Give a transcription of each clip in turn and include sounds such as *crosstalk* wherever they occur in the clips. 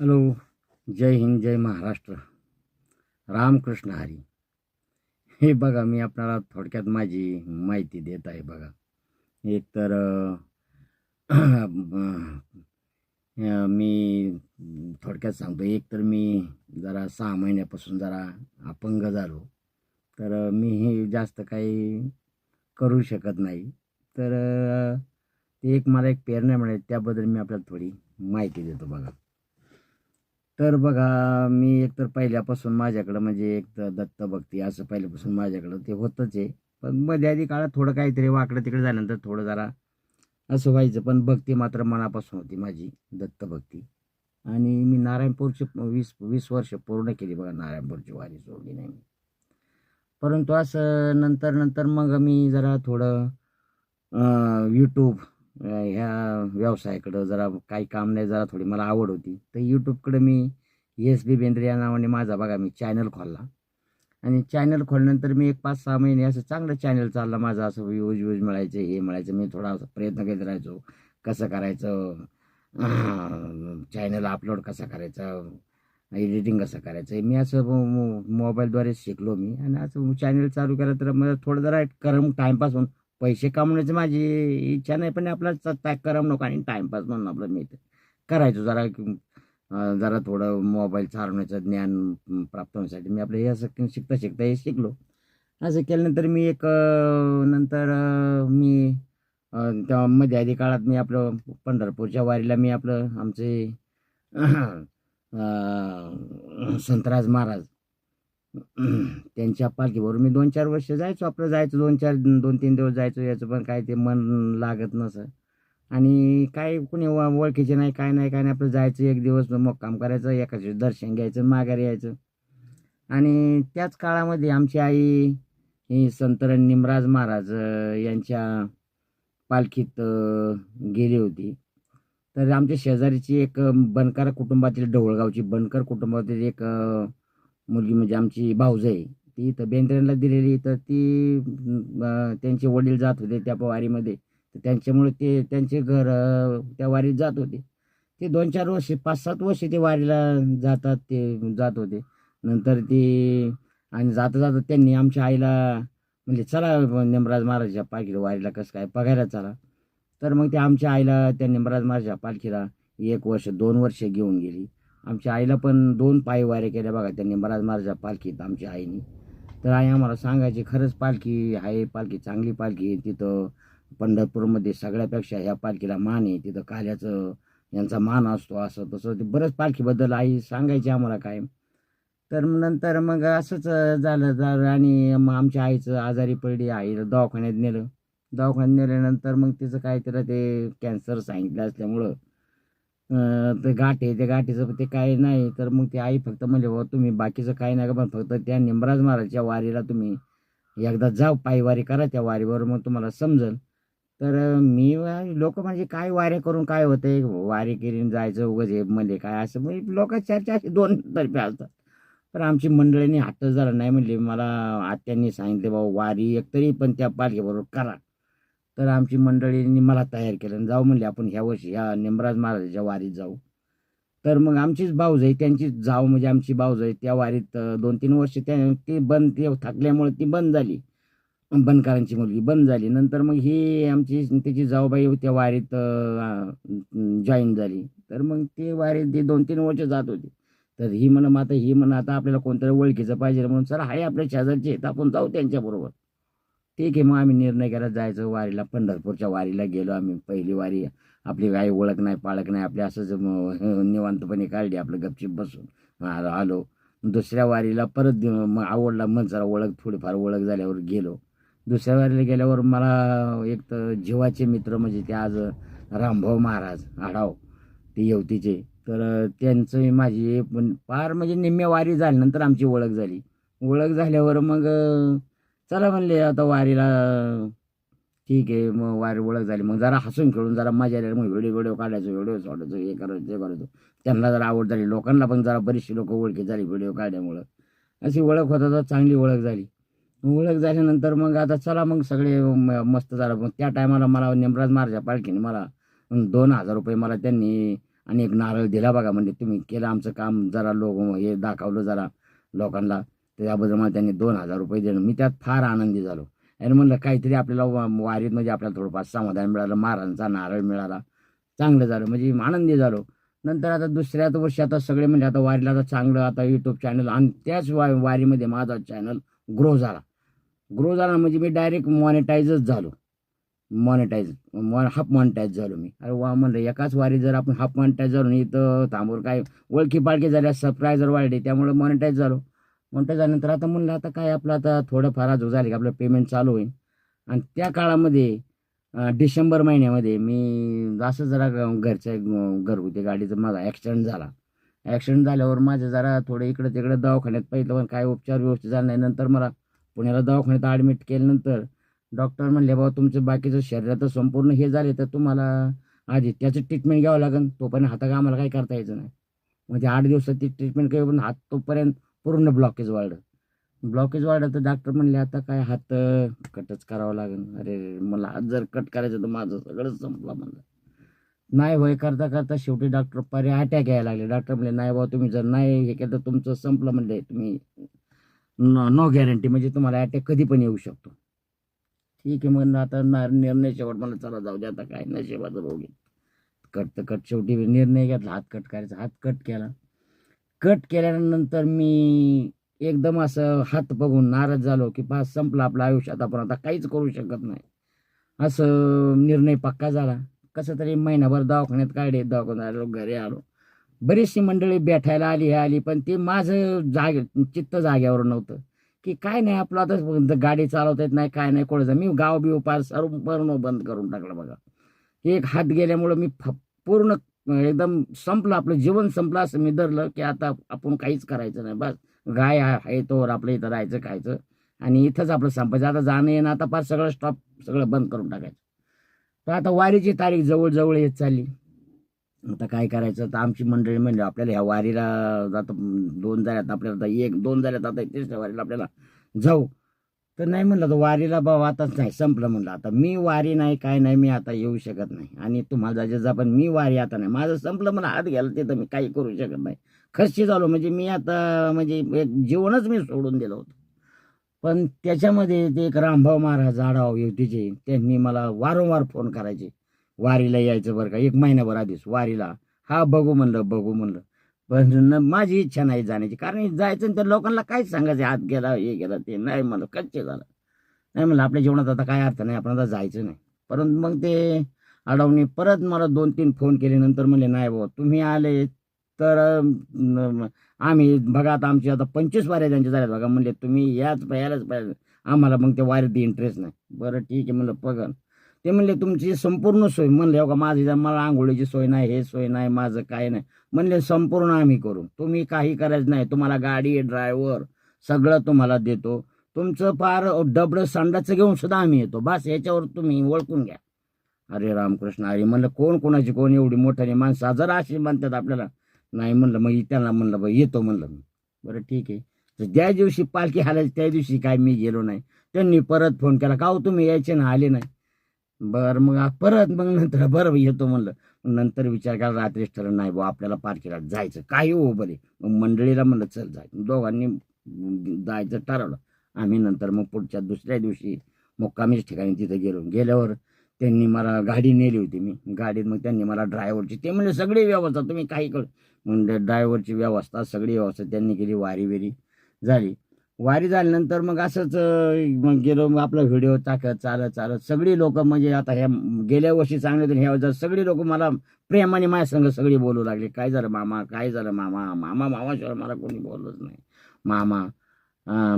Hello जय हिंद जय महाराष्ट्र. रामकृष्ण हरी. हे बघा मी आपल्याला थोडक्यात माझी माहिती देत आहे बघा. एक तर मी थोडक्यात सांगतो. एक तर मी जरा सहा महिन्यापासून जरा अपंग झालो. तर मी हे जास्त काही करू शकत नाही. तर ते एक मला एक प्रेरणा मिळेल त्याबद्दल मी आपल्याला थोडी माहिती देतो बघा. तर बघा मी एकतर पहिल्यापासून माझ्याकडं म्हणजे एक तर दत्तभक्ती असं पहिल्यापासून माझ्याकडं ते होतंच आहे. पण मध्ये आधी काळात थोडं काहीतरी वाकडं तिकडे झाल्यानंतर थोडं जरा असं व्हायचं पण भक्ती मात्र मनापासून होती माझी दत्तभक्ती आणि मी नारायणपूरची वीस वीस वर्ष पूर्ण केली बघा नारायणपूरची वारी सोडली नाही मी. परंतु असं नंतर नंतर मग मी जरा थोडं यूट्यूब ह्या व्यवसायाकडं जरा काही काम नाही जरा थोडी मला आवड होती. तर यूट्यूबकडं मी एस बी बेंद्रे या नावाने माझा बघा मी चॅनल खोलला. आणि चॅनल खोलल्यानंतर मी एक पाच सहा महिने असं चांगलं चॅनल चाललं. माझं असं व्ह्यूज व्ह्यूज मिळायचं हे मिळायचं. मी थोडा असं प्रयत्न करीत राहायचो. कसं करायचं? चॅनल अपलोड कसा करायचं? एडिटिंग कसं करायचं? मी असं मो- मोबाईलद्वारे शिकलो मी. आणि असं चॅनल चालू केलं तर मला थोडं जरा करम टाईमपास होऊन पैसे कमवण्याची माझी इच्छा नाही पण आपला करमणूक आणि टाईमपास म्हणून आपलं मी करायचो. जरा जरा थोडं मोबाईल चालवण्याचं ज्ञान प्राप्त होण्यासाठी मी आपलं हे असं शिकता शिकता हे शिकलो. असं केल्यानंतर मी एक नंतर मी तेव्हा मध्ये आधी काळात मी आपलं पंढरपूरच्या वारीला मी आपलं आमचे संतराज महाराज *clears throat* त्यांच्या पालखीबरोबर मी दोन चार वर्ष जायचो आपलं जायचो दोन चार दोन तीन दिवस जायचो याचं पण काय ते मन लागत नसं. आणि काय कुणी वा- ओळखीचे नाही काय नाही काय नाही आपलं जायचं एक दिवस मुक्काम करायचं एकाचे दर्शन घ्यायचं माघारी यायचं. आणि त्याच काळामध्ये आमची आई ही संत निमराज महाराज यांच्या पालखीत गेली होती. तर आमच्या शेजारीची एक बनकर कुटुंबातील ढवळगावची बनकर कुटुंबातील एक मुलगी म्हणजे आमची भाऊजाई ती इथं बेंद्रेला दिलेली तर ती त्यांचे वडील जात होते त्या वारीमध्ये. तर त्यांच्यामुळे ते त्यांचे घर त्या वारीत जात होते. ते दोन चार वर्ष पाच सात वर्ष ते वारीला जातात ते जात होते. नंतर ते आणि जाता जाता त्यांनी आमच्या आईला म्हणजे चला निमराज महाराजच्या पालखीला वारीला कसं काय? बघायला चला. तर मग ते आमच्या आईला त्या निमराज महाराजच्या पालखीला एक वर्ष दोन वर्ष घेऊन गेली. आमच्या आईला पण दोन पायी वारे केल्या बघा त्यांनी. बराच महाराजच्या पालखीत आमच्या आईने. तर आई आम्हाला सांगायची खरंच पालखी आहे पालखी चांगली पालखी आहे. तिथं पंढरपूरमध्ये सगळ्यापेक्षा ह्या पालखीला मान आहे. तिथं काल्याचं यांचा मान असतो असं तसं. ते बरंच पालखीबद्दल आई सांगायची आम्हाला काय तर मग नंतर मग असंच झालं झालं. आणि मग आमच्या आईचं आजारी पडली आईला दवाखान्यात नेलं. दवाखान्यात नेल्यानंतर मग तिचं काय तिला ते कॅन्सर सांगितलं असल्यामुळं ते गाठ आहे त्या गाठीचं ते काही नाही तर मग ते आई फक्त म्हणजे बाबा हो, तुम्ही बाकीचं काही नाही का पण फक्त त्या निमराज महाराजच्या वारीला तुम्ही एकदा जाऊ पायवारी करा त्या वारीवर मग तुम्हाला समजेल. तर मी लोक म्हणजे काय वाऱ्या करून काय होते वारी केली जायचं उगाच हे म्हणजे काय असं म्हणजे लोक चर्चा अशी दोन तर्फे असतात पण आमची मंडळीने हातच झालं नाही म्हणले मला आत्यांनी सांगितले बाबा वारी एकतरी पण त्या पालखीबरोबर करा. तर आमची मंडळींनी मला तयार केलं आणि जाऊ म्हणले आपण ह्या वर्षी ह्या निमराज महाराजाच्या वारीत जाऊ. तर मग आमचीच भाऊजाई त्यांचीच जाऊ म्हणजे आमची भाऊजाई त्या वारीत दोन तीन वर्ष त्या ती बंद ते थकल्यामुळे ती बंद झाली. बनकारांची मुलगी बंद झाली. नंतर मग ही आमची त्याची जाऊबाई त्या वारीत जॉईन झाली. तर मग ती वारीत ती दोन तीन वर्ष जात होती. तर ही म्हणा आता ही म्हणा आता आपल्याला कोणतरी ओळखीचं पाहिजे म्हणून सर हाय आपल्या शेजारचे तर आपण जाऊ त्यांच्याबरोबर. ठीक आहे मग आम्ही निर्णय केला जायचं. वारीला पंढरपूरच्या वारीला गेलो आम्ही. पहिली वारी आपली काही ओळख नाही पाळख नाही. आपली असंच निवांतपणे काढली आपलं गपचिप बसून. आलो आलो. दुसऱ्या वारीला परत मग आवडला मग जरा ओळख थोडीफार ओळख झाल्यावर गेलो. दुसऱ्या वारीला गेल्यावर मला एक तर जीवाचे मित्र म्हणजे ते आज रामभाऊ महाराज आढाव ते येवतीचे. तर त्यांचं माझी पण फार म्हणजे निम्म्या वारी झाल्यानंतर आमची ओळख झाली. ओळख झाल्यावर मग चला म्हणले आता वारीला ठीक आहे मग वारी ओळख झाली. मग जरा हसून खेळून जरा मजा आली. मग व्हिडिओ व्हिडिओ काढायचो व्हिडिओ सोडायचो हे करायचं ते करायचो. त्यांना जरा आवड झाली. लोकांना पण जरा बरीचशी लोक ओळखी झाली व्हिडिओ काढल्यामुळं. अशी ओळख होता तर चांगली ओळख झाली. ओळख झाल्यानंतर मग आता चला मग सगळे म- मस्त झालं. मग त्या टायमाला मला नेमराज महाराजा पालखीने मला दोन हजार रुपये मला त्यांनी आणि एक नारळ दिला बघा. म्हणजे तुम्ही केलं आमचं काम जरा लोक हे दाखवलं जरा लोकांना. त्याबद्दल मला त्यांनी दोन हजार रुपये दिले. मी त्यात फार आनंदी झालो. आणि म्हणलं काहीतरी आपल्याला वा- वारीत म्हणजे आपल्याला थोडंफार समाधान मिळालं महाराजांचा नारळ मिळाला. चांगलं झालं. म्हणजे आनंदी झालो. नंतर आता दुसऱ्याच वर्षी आता सगळे म्हणजे आता वारीला आता चांगलं आता यूट्यूब चॅनल आणि त्याच वा वारीमध्ये माझा चॅनल ग्रो झाला. ग्रो झाला म्हणजे मी डायरेक्ट मॉनिटाईजच झालो. मॉनिटाईज हाफ मॉनिटाईज झालो मी. अरे वा म्हणलं एकाच वारी जर आपण हाफ मॉनिटाईज झालो नाही तर थांबून काय ओळखी पाळखी झाल्या सबस्क्रायझर वाढले त्यामुळे मॉनिटाईज झालो. मग त्याच्यानंतर आता म्हणलं आता काय आपलं आता थोडंफार आज झालं की आपलं पेमेंट चालू होईल. आणि त्या काळामध्ये डिसेंबर महिन्यामध्ये मी असं जरा घरच्या घरगुती गाडीचं माझा ॲक्सिडेंट झाला. ॲक्सिडेंट झाल्यावर माझे जरा थोडं इकडं तिकडं दवाखान्यात पहिलं पण काय उपचार व्यवस्थित झाला नाही. नंतर मला पुण्याला दवाखान्यात ॲडमिट केल्यानंतर डॉक्टर म्हणले बाबा तुमचं बाकीचं शरीराचं संपूर्ण हे झाले तर तुम्हाला आधी त्याचं ट्रीटमेंट घ्यावं लागेल तोपर्यंत हाता आम्हाला काही करता यायचं नाही. म्हणजे आठ दिवसात ती ट्रीटमेंट काही पण हात तोपर्यंत पूर्ण ब्लॉकेज वाढलं. ब्लॉकेज वाढलं तर डॉक्टर म्हणले आता काय हात कटच करावं लागेल. अरे मला हात जर कट करायचं तर माझं सगळंच संपलं म्हणलं. नाही होय करता करता शेवटी डॉक्टर पर्याय अटॅक यायला लागले. डॉक्टर म्हणले नाही बाबा तुम्ही जर नाही हे केलं तर तुमचं संपलं म्हणले. तुम्ही नो गॅरंटी म्हणजे तुम्हाला अटॅक कधी पण येऊ शकतो. ठीक आहे मग आता ना निर्णय शेवट मला चला जाऊ दे आता काय नशिबाचं बघू कट तर कट शेवटी निर्णय घेतला हात कट करायचा हात कट केला. कट केल्यानंतर मी एकदम असं हात बघून नाराज झालो की पास संपलं आपलं आयुष्यात आपण आता काहीच करू शकत नाही. असं निर्णय पक्का झाला. कसं तरी महिनाभर दवाखान्यात काढले. दवाखान्यात आलो घरी आलो. बरीचशी मंडळी बैठायला आली हे आली पण ते माझं जागे चित्त जाग्यावर नव्हतं. की काय नाही आपलं आता गाडी चालवता येत नाही काय नाही कोणाचं मी गाव बिव पार सर्व पूर्ण बंद करून टाकलं बघा. एक हात गेल्यामुळं मी फ- पूर्ण एकदम संपलं आपलं जीवन संपलं असं मी धरलं की आता आपण काहीच करायचं नाही. बस गाय आहे तोवर आपलं इथं राहायचं खायचं आणि इथंच आपलं संपायचं. आता जाणं येणं आता फार सगळं स्टॉप सगळं बंद करून टाकायचं. तर आता वारीची तारीख जवळजवळ येत चालली. आता काय करायचं? तर आमची मंडळी म्हणजे आपल्याला ह्या वारीला आता दोन झाल्यात आपल्याला एक दोन झाल्यात आता तिसऱ्या वारीला आपल्याला जाऊ. तर नाही म्हणलं तर वारीला बाबा आताच नाही संपलं म्हणलं. आता मी वारी नाही काय नाही मी आता येऊ शकत नाही. आणि तुम्हाला जायचं जा पण मी वारी आता नाही. माझं संपलं मला हात घ्यायला ते तर मी काही करू शकत नाही. खर्ची झालो म्हणजे मी आता म्हणजे एक जीवनच मी सोडून दिलं होतं. पण त्याच्यामध्ये ते एक रामभाऊ महाराज आढाव युतीचे त्यांनी मला वारंवार फोन करायचे. वारीला यायचं बरं का. एक महिन्याभर आधीच वारीला. हा बघू म्हणलं बघू म्हणलं. पण माझी इच्छा नाही जाण्याची. कारण जायचं आणि त्या लोकांना काय सांगायचं हात गेला हे गेला ते नाही म्हणलं कच्चे झालं. नाही म्हणलं आपल्या जीवनात आता काय अर्थ नाही आपण आता जायचं नाही. परंतु मग ते अडवणी परत मला दोन तीन फोन केले नंतर म्हणले नाही भाऊ तुम्ही आले तर आम्ही बघा आता आमची आता पंचवीस वाऱ्या त्यांच्या झाल्यात बघा. म्हणले तुम्ही याच यायलाच पाहिजे आम्हाला मग त्या वारीत इंटरेस्ट नाही. बरं ठीक आहे म्हणलं बघा. ते म्हणले तुमची संपूर्ण सोय. म्हणले हो का माझी मला आंघोळीची सोय नाही हे सोय नाही माझं काय नाही. म्हणले संपूर्ण आम्ही करू. तुम्ही काही करायचं नाही. तुम्हाला गाडी ड्रायव्हर सगळं तुम्हाला देतो. तुमचं फार डबडं संडाचं घेऊन सुद्धा आम्ही येतो. बस याच्यावर तुम्ही ओळखून घ्या. अरे रामकृष्ण अरे म्हणलं कोण कोणाची कोण? एवढी मोठ्याने माणसं हजार अशी म्हणतात आपल्याला. नाही म्हणलं मग त्यांना म्हणलं बाई येतो म्हणलं मी. बरं ठीक आहे. तर ज्या दिवशी पालखी हालायची त्या दिवशी काय मी गेलो नाही. त्यांनी परत फोन केला. का हो तुम्ही यायचे ना आले नाही. बरं मग परत मग नंतर बरं येतो म्हणलं. नंतर विचार केला रात्रीच ठरलं नाही बुवा आपल्याला पार्किंगला जायचं. काही हो बरे. मग मंडळीला म्हणलं चल जाय. दोघांनी जायचं ठरवलं. आम्ही नंतर मग पुढच्या दुसऱ्या दिवशी मुक्कामीच ठिकाणी तिथे गेलो. गेल्यावर त्यांनी मला गाडी नेली होती मी. गाडीत मग त्यांनी मला ड्रायव्हरची ते म्हणजे सगळी व्यवस्था तुम्ही काही कळ म्हणजे ड्रायव्हरची व्यवस्था सगळी व्यवस्था त्यांनी केली. वारी झाली. वारी झाल्यानंतर मग असंच मग गेलो मग आपला व्हिडिओ टाकत चालत चालत. सगळी लोक म्हणजे आता ह्या गेल्या वर्षी चांगले तर ह्या वर्षात सगळी लोक मला प्रेमाने माझ्या संग सगळी बोलू लागले. काय झालं मामा? काय झालं मामा? मामा मामाशिवाय मला कोणी बोललंच नाही. मामा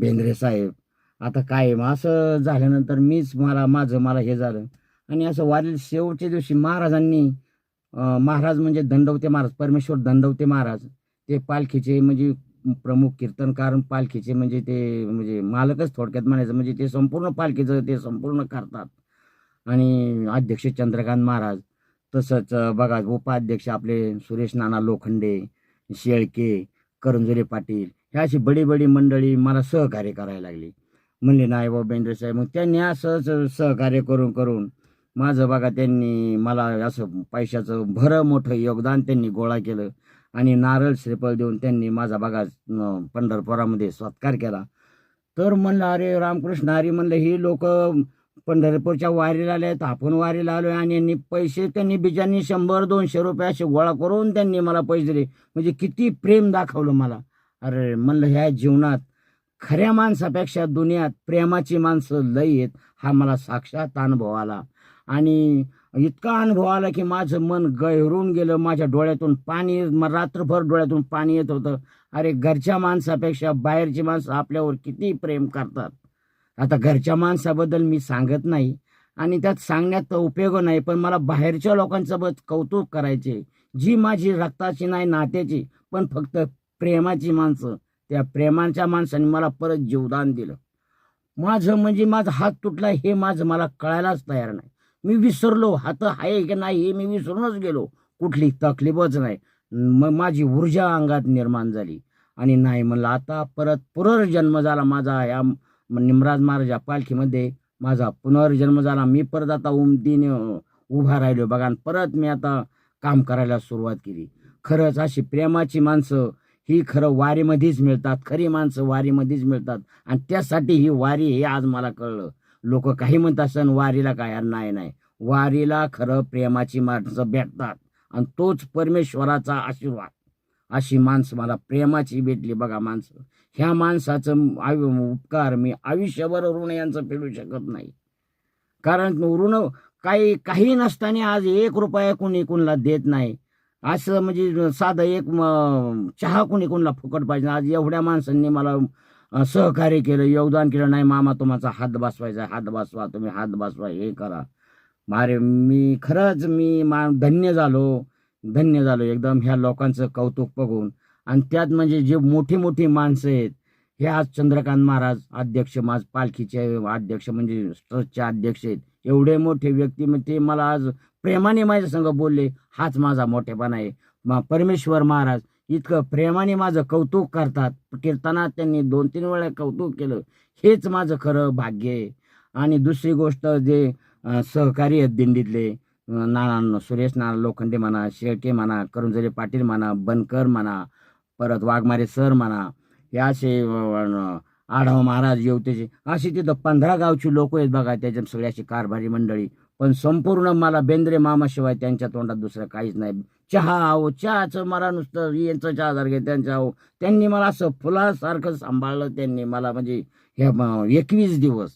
बेंद्रे साहेब आता काय? मग असं झाल्यानंतर मीच मला माझं मला हे झालं. आणि असं वारील शेवटच्या दिवशी महाराजांनी महाराज म्हणजे दंडवते महाराज परमेश्वर दंडवते महाराज ते पालखीचे म्हणजे प्रमुख कीर्तनकार पालखीचे म्हणजे ते म्हणजे मालकच थोडक्यात म्हणायचं म्हणजे ते संपूर्ण पालखीचं ते संपूर्ण करतात. आणि अध्यक्ष चंद्रकांत महाराज तसंच बघा उपाध्यक्ष आपले सुरेश नाना लोखंडे शेळके करंजुरे पाटील ह्या अशी बडी बडी मंडळी मला सहकार्य करायला लागली. म्हणले नाही बाबा बेंद्रे साहेब मग त्यांनी असंच सहकार्य करून करून माझं बघा त्यांनी मला असं पैशाचं भरं मोठं योगदान त्यांनी गोळा केलं. आणि नारळ श्रीफळ देऊन त्यांनी माझा बघा पंढरपुरामध्ये सत्कार केला. तर म्हणलं अरे रामकृष्ण हरी म्हणलं ही लोक पंढरपूरच्या वारीला आले आहेत आपण वारीला आहे आणि यांनी पैसे त्यांनी बिजांनी शंभर दोनशे रुपये असे गोळा करून त्यांनी मला पैसे दिले. म्हणजे किती प्रेम दाखवलं मला. अरे म्हणलं ह्या जीवनात खऱ्या माणसापेक्षा दुनियात प्रेमाची माणसं लई आहेत. हा मला साक्षात अनुभव आला. आणि इतका अनुभव आला की माझं मन गहिरून गेलं. माझ्या डोळ्यातून पाणी रात्रभर डोळ्यातून पाणी येत होतं. अरे घरच्या माणसापेक्षा बाहेरची माणसं आपल्यावर किती प्रेम करतात. आता घरच्या माणसाबद्दल मी सांगत नाही आणि त्यात सांगण्यात उपयोग नाही पण मला बाहेरच्या लोकांसोबत कौतुक करायचे. जी माझी रक्ताची नाही नात्याची पण फक्त प्रेमाची माणसं. त्या प्रेमाच्या माणसाने मला परत जीवदान दिलं. माझं म्हणजे माझा हात तुटला हे माझं मला कळायलाच तयार नाही. मी विसरलो हात आहे की नाही हे मी विसरूनच गेलो. कुठली तकलीफच नाही. मग माझी ऊर्जा अंगात निर्माण झाली. आणि नाही म्हणलं आता परत पुनर्जन्म झाला माझा या निमराज महाराजा पालखीमध्ये. माझा पुनर्जन्म झाला. मी परत आता उमदीने उभा राहिलो. बघा परत मी आता काम करायला सुरुवात केली. खरंच अशी प्रेमाची माणसं ही खरं वारीमध्येच मिळतात. खरी माणसं वारीमध्येच मिळतात. आणि त्यासाठी ही वारी हे आज मला कळलं. लोक काही म्हणतात सण वारीला काय? नाही नाही. वारीला खरं प्रेमाची माणसं भेटतात आणि तोच परमेश्वराचा आशीर्वाद. अशी माणसं मला प्रेमाची भेटली बघा माणसं. ह्या माणसाचं आयु उपकार मी आयुष्यभर ऋण यांचं फेडू शकत नाही. कारण ऋण काही काही नसताना आज एक रुपया कोणी कोणाला देत नाही. असं म्हणजे साधं एक चहा कोणी कोणाला फुकट पाहिजे. आज एवढ्या माणसांनी मला सहकार्य केलं योगदान केलं. नाही मामा तुमचा हात बसवायचा आहे, हात बसवा तुम्ही हात बसवा हे करा. मारे मी खरंच मी मा धन्य झालो. धन्य झालो एकदम ह्या लोकांचं कौतुक बघून. आणि त्यात म्हणजे जे मोठी मोठी माणसं आहेत हे आज चंद्रकांत महाराज अध्यक्ष माझ पालखीचे अध्यक्ष म्हणजे ट्रस्टचे अध्यक्ष आहेत. एवढे मोठे व्यक्ती मग ते मला आज प्रेमाने माझ्या संग बोलले हाच माझा मोठेपणा आहे. मा परमेश्वर महाराज इतकं प्रेमाने माझं कौतुक करतात. कीर्तनात त्यांनी दोन तीन वेळा कौतुक केलं. हेच माझं खरं भाग्य आहे. आणि दुसरी गोष्ट जे सहकारी आहेत दिंडीतले नाना सुरेश नाना लोखंडे म्हणा शेळके म्हणा करुंजले पाटील म्हणा बनकर म्हणा परत वाघमारे सर म्हणा हे असे आढाव महाराज येवतेचे अशी तिथं पंधरा गावची लोक आहेत बघा त्याच्यात सगळ्याची कारभारी मंडळी. पण संपूर्ण मला बेंद्रे मामाशिवाय त्यांच्या तोंडात दुसरं काहीच नाही. चहा अहो चहाचं मला नुसतं यांचं चहा सारखे त्यांच्या अहो त्यांनी मला असं फुलासारखं सांभाळलं त्यांनी मला म्हणजे हे एकवीस दिवस.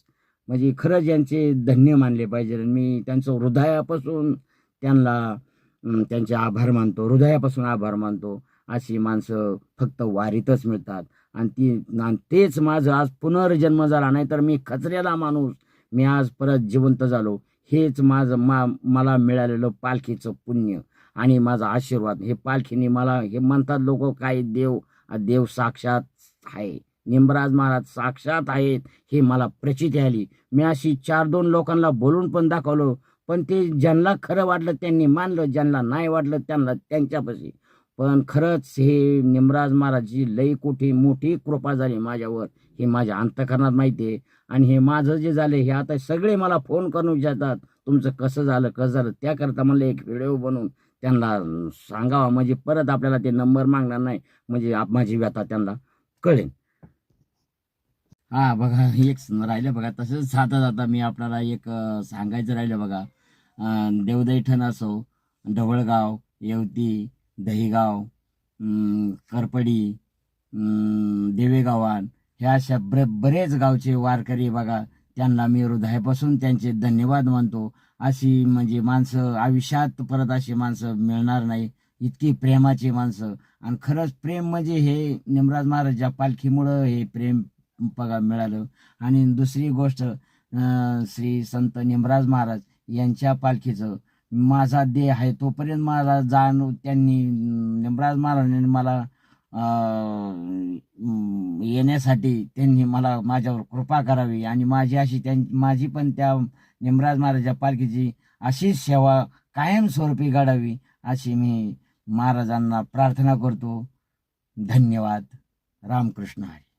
म्हणजे खरंच यांचे धन्य मानले पाहिजे. आणि मी त्यांचं हृदयापासून त्यांना त्यांचे आभार मानतो. हृदयापासून आभार मानतो. अशी माणसं फक्त वारीतच मिळतात. आणि ती आणि तेच माझं आज पुनर्जन्म झाला. नाही तर मी खचऱ्याला माणूस. मी आज परत जिवंत झालो. हेच माझं मा मला मिळालेलं पालखीचं पुण्य. आणि माझा आशीर्वाद. हे पालखीने मला हे म्हणतात लोक काय देव देव साक्षात आहे. निमराज महाराज साक्षात आहेत. हे मला प्रचिती आली. मी अशी चार दोन लोकांना बोलून पण दाखवलं पण ते ज्यांना खरं वाटलं त्यांनी मानलं ज्यांना नाही वाटलं त्यांना त्यांच्यापाशी. पण खरंच हे निमराज महाराजची लई कुठे मोठी कृपा झाली माझ्यावर. हे माझ्या अंतकरणात माहिती आहे. आणि हे माझं जे झालं हे आता सगळे मला फोन करून विचारतात तुमचं कसं झालं कसं झालं? त्याकरता मला एक व्हिडिओ बनवून त्यांना सांगावा. म्हणजे परत आपल्याला ते नंबर मागणार नाही. म्हणजे माझी व्यथा त्यांना कळेल. हा बघा एक राहिलं बघा. तसंच जाता जाता मी आपल्याला एक सांगायचं राहिलं बघा. देवदैठण असो ढवळगाव येवती दहीगाव करपडी देवेगावान ह्या अशा बर बरेच गावचे वारकरी बघा. त्यांना मी हृदयापासून त्यांचे धन्यवाद मानतो. अशी म्हणजे माणसं आयुष्यात परत अशी माणसं मिळणार नाही. इतकी प्रेमाची माणसं. आणि खरंच प्रेम म्हणजे हे निमराज महाराजच्या पालखीमुळं हे प्रेम बघा मिळालं. आणि दुसरी गोष्ट श्री संत निमराज महाराज यांच्या पालखीचं माझा देह आहे तोपर्यंत मला जाणू त्यांनी निमराज महाराजांनी मला येण्यासाठी त्यांनी मला माझ्यावर कृपा करावी. आणि माझी अशी त्यां माझी पण त्या निमराज महाराजा पालखीची अशीच सेवा कायमस्वरूपी घडावी अशी मी महाराजांना प्रार्थना करतो. धन्यवाद. रामकृष्ण हरी.